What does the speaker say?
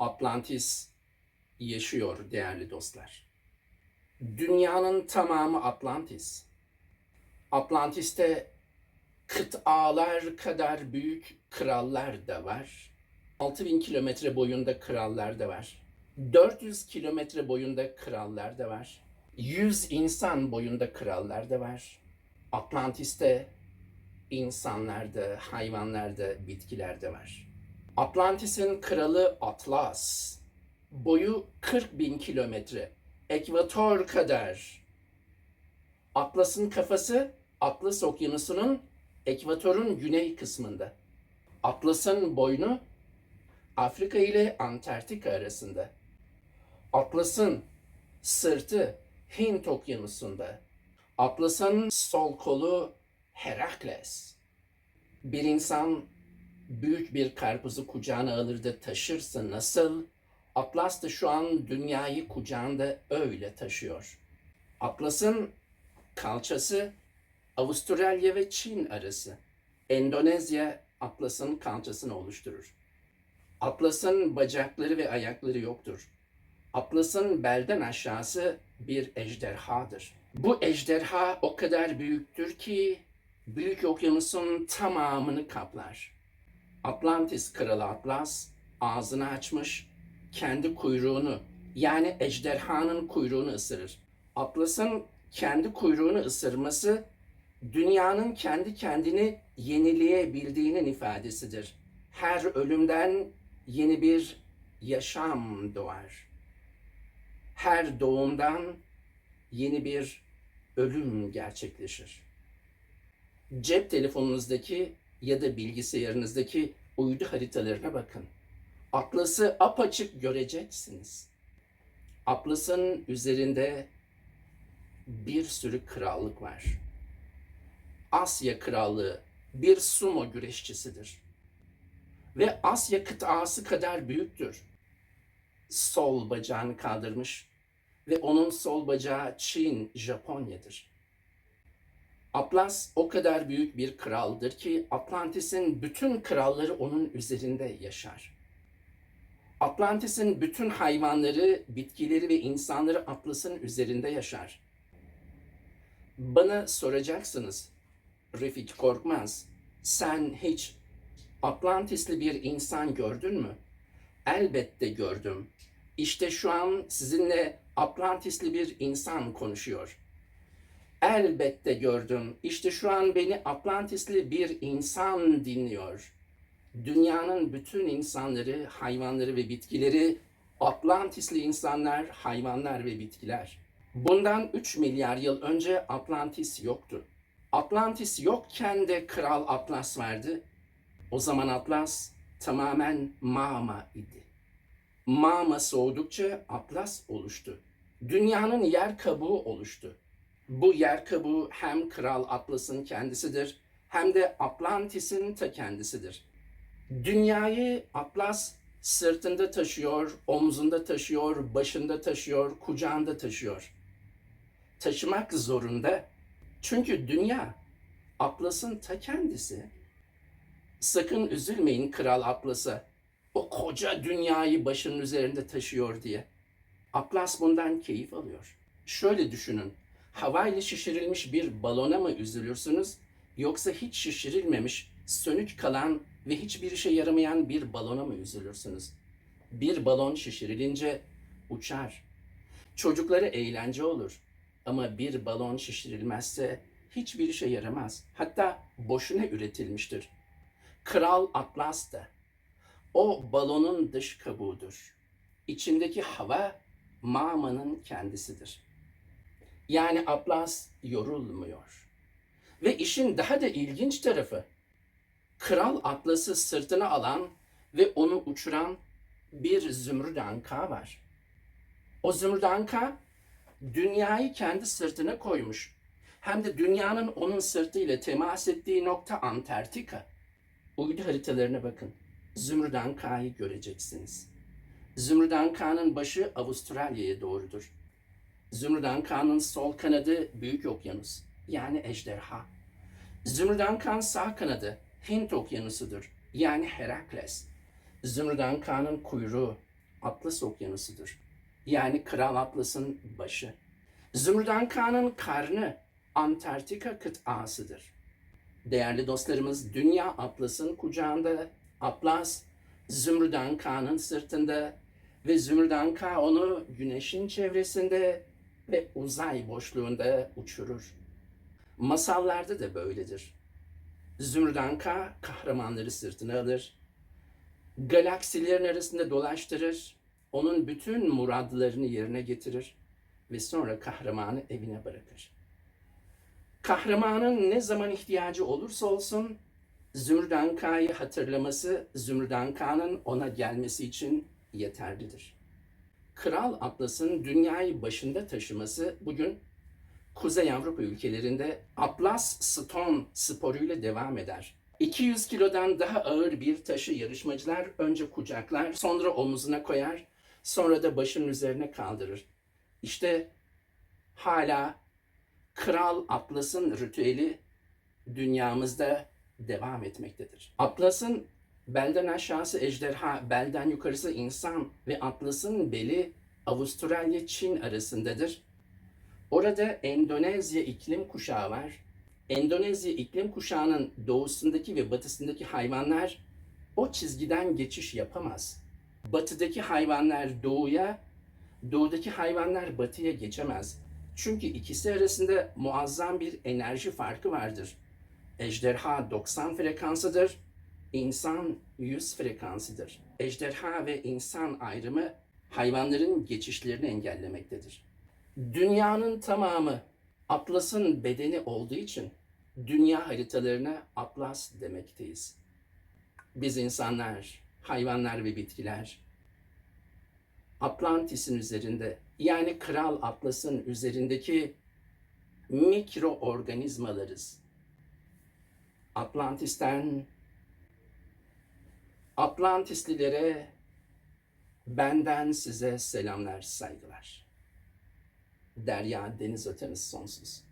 Atlantis yaşıyor değerli dostlar. Dünyanın tamamı Atlantis. Atlantis'te kıtalar kadar büyük krallar da var. 6000 kilometre boyunda krallar da var. 400 kilometre boyunda krallar da var. 100 insan boyunda krallar da var. Atlantis'te insanlar da, hayvanlar da, bitkiler de var. Atlantis'in kralı Atlas. Boyu 40 bin kilometre. Ekvator kadar. Atlas'ın kafası Atlas Okyanusu'nun ekvatorun güney kısmında. Atlas'ın boynu Afrika ile Antarktika arasında. Atlas'ın sırtı Hint Okyanusu'nda. Atlas'ın sol kolu Herakles. Bir insan büyük bir karpuzu kucağına alır da taşırsa nasıl? Atlas da şu an dünyayı kucağında öyle taşıyor. Atlas'ın kalçası Avustralya ve Çin arası. Endonezya Atlas'ın kalçasını oluşturur. Atlas'ın bacakları ve ayakları yoktur. Atlas'ın belden aşağısı bir ejderhadır. Bu ejderha o kadar büyüktür ki büyük okyanusun tamamını kaplar. Atlantis kralı Atlas ağzını açmış, kendi kuyruğunu yani ejderhanın kuyruğunu ısırır. Atlas'ın kendi kuyruğunu ısırması dünyanın kendi kendini yenileyebildiğinin ifadesidir. Her ölümden yeni bir yaşam doğar. Her doğumdan yeni bir ölüm gerçekleşir. Cep telefonunuzdaki ya da bilgisayarınızdaki uydu haritalarına bakın. Atlas'ı apaçık göreceksiniz. Atlas'ın üzerinde bir sürü krallık var. Asya krallığı bir sumo güreşçisidir. Ve Asya kıtası kadar büyüktür. Sol bacağını kaldırmış ve onun sol bacağı Çin, Japonya'dır. Atlas o kadar büyük bir kraldır ki Atlantis'in bütün kralları onun üzerinde yaşar. Atlantis'in bütün hayvanları, bitkileri ve insanları Atlas'ın üzerinde yaşar. Bana soracaksınız, Refik Korkmaz, sen hiç Atlantisli bir insan gördün mü? Elbette gördüm. İşte şu an sizinle Atlantisli bir insan konuşuyor. Elbette gördüm. İşte şu an beni Atlantisli bir insan dinliyor. Dünyanın bütün insanları, hayvanları ve bitkileri Atlantisli insanlar, hayvanlar ve bitkiler. Bundan 3 milyar yıl önce Atlantis yoktu. Atlantis yokken de Kral Atlas vardı. O zaman Atlas tamamen mağma idi. Mağma soğudukça Atlas oluştu. Dünyanın yer kabuğu oluştu. Bu yer kabuğu hem Kral Atlas'ın kendisidir hem de Atlantis'in ta kendisidir. Dünyayı Atlas sırtında taşıyor, omzunda taşıyor, başında taşıyor, kucağında taşıyor. Taşımak zorunda. Çünkü dünya Atlas'ın ta kendisi. Sakın üzülmeyin Kral Atlas'a. O koca dünyayı başının üzerinde taşıyor diye. Atlas bundan keyif alıyor. Şöyle düşünün. Havayla şişirilmiş bir balona mı üzülürsünüz yoksa hiç şişirilmemiş, sönük kalan ve hiçbir işe yaramayan bir balona mı üzülürsünüz? Bir balon şişirilince uçar. Çocuklara eğlence olur. Ama bir balon şişirilmezse hiçbir işe yaramaz. Hatta boşuna üretilmiştir. Kral Atlas da o balonun dış kabuğudur. İçindeki hava mağmanın kendisidir. Yani Atlas yorulmuyor. Ve işin daha da ilginç tarafı, Kral Atlas'ı sırtına alan ve onu uçuran bir zümrüt anka var. O zümrüt anka dünyayı kendi sırtına koymuş. Hem de dünyanın onun sırtıyla temas ettiği nokta Antarktika. Uydu haritalarına bakın. Zümrüt Anka'yı göreceksiniz. Zümrüt Anka'nın başı Avustralya'ya doğrudur. Zümrüt Anka'nın sol kanadı Büyük Okyanus yani ejderha. Zümrüt Anka'nın sağ kanadı Hint Okyanusu'dur yani Herakles. Zümrüt Anka'nın kuyruğu Atlas Okyanusu'dur. Yani Kral Atlas'ın başı. Zümrüdanka'nın karnı Antarktika kıtasıdır. Değerli dostlarımız Dünya Atlas'ın kucağında, Atlas Zümrüdanka'nın sırtında ve Zümrüdanka onu güneşin çevresinde ve uzay boşluğunda uçurur. Masallarda da böyledir. Zümrüdanka kahramanları sırtına alır, galaksilerin arasında dolaştırır, onun bütün muradlarını yerine getirir ve sonra kahramanı evine bırakır. Kahramanın ne zaman ihtiyacı olursa olsun Zümrüdanka'yı hatırlaması Zümrüdanka'nın ona gelmesi için yeterlidir. Kral Atlas'ın dünyayı başında taşıması bugün Kuzey Avrupa ülkelerinde Atlas Stone sporuyla devam eder. 200 kilodan daha ağır bir taşı yarışmacılar önce kucaklar, sonra omuzuna koyar, sonra da başının üzerine kaldırır. İşte hala Kral Atlas'ın ritüeli dünyamızda devam etmektedir. Atlas'ın belden aşağısı ejderha, belden yukarısı insan ve Atlas'ın beli Avustralya Çin arasındadır. Orada Endonezya iklim kuşağı var. Endonezya iklim kuşağının doğusundaki ve batısındaki hayvanlar o çizgiden geçiş yapamaz. Batıdaki hayvanlar doğuya, doğudaki hayvanlar batıya geçemez. Çünkü ikisi arasında muazzam bir enerji farkı vardır. Ejderha 90 frekansıdır, insan 100 frekansıdır. Ejderha ve insan ayrımı hayvanların geçişlerini engellemektedir. Dünyanın tamamı Atlas'ın bedeni olduğu için dünya haritalarına Atlas demekteyiz. Biz insanlar, hayvanlar ve bitkiler Atlantis'in üzerinde yani Kral Atlas'ın üzerindeki mikroorganizmalarız. Atlantis'ten Atlantislilere benden size selamlar, saygılar. Derya deniz ötemiz sonsuz.